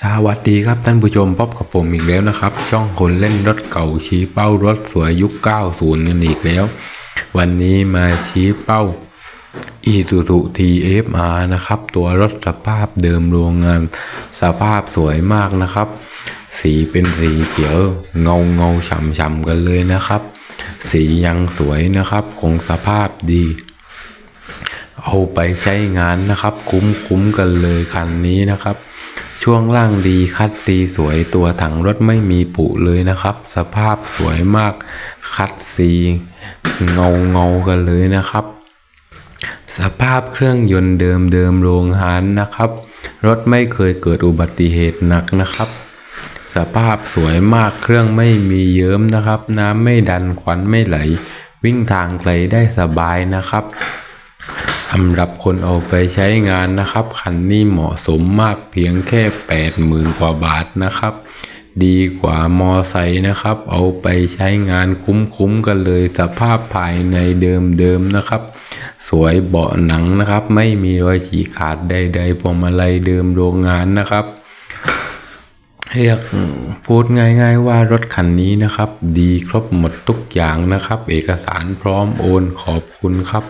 สวัสดีครับท่านผู้ชมพบกับผมอีกแล้วนะครับ ช่องคนเล่นรถเก่าชี้เป้ารถสวยยุค 90 กันอีกแล้ว วันนี้มาชี้เป้า Isuzu TFR นะครับ ตัวรถสภาพเดิมโรงงานสภาพสวยมากนะครับ สีเป็นสีเขียวเงาเงาๆฉ่ำๆกันเลยนะครับ สียังสวยนะครับคงสภาพดี เอาไปใช้งานนะครับ คุ้มคุ้มกันเลยคันนี้นะครับ ช่วงล่างดีคัดซีสวยตัวถังรถไม่มีปุเลยนะครับ สภาพสวยมากคัดซีเงาเงากันเลยนะครับ สภาพเครื่องยนต์เดิมเดิมโรงงานนะครับ รถไม่เคยเกิดอุบัติเหตุหนักนะครับ สภาพสวยมากเครื่องไม่มีเยิ้มนะครับ น้ำไม่ดันควันไม่ไหล วิ่งทางไกลได้สบายนะครับ สำหรับคนเอาไปใช้งานนะครับ คันนี้เหมาะสมมากเพียงแค่ 80,000 กว่าบาทนะครับ ดีกว่ามอไซค์นะครับ เอาไปใช้งานคุ้มๆกันเลยสภาพภายในเดิมๆนะครับ สวยเบาะหนังนะครับ ไม่มีรอยฉีกขาดใดๆพวงมาลัยเดิมโรงงานนะครับเรียกพูดง่าย ๆ ว่ารถคันนี้นะครับ ดีครบหมดทุกอย่างนะครับ เอกสารพร้อมโอนขอบคุณครับ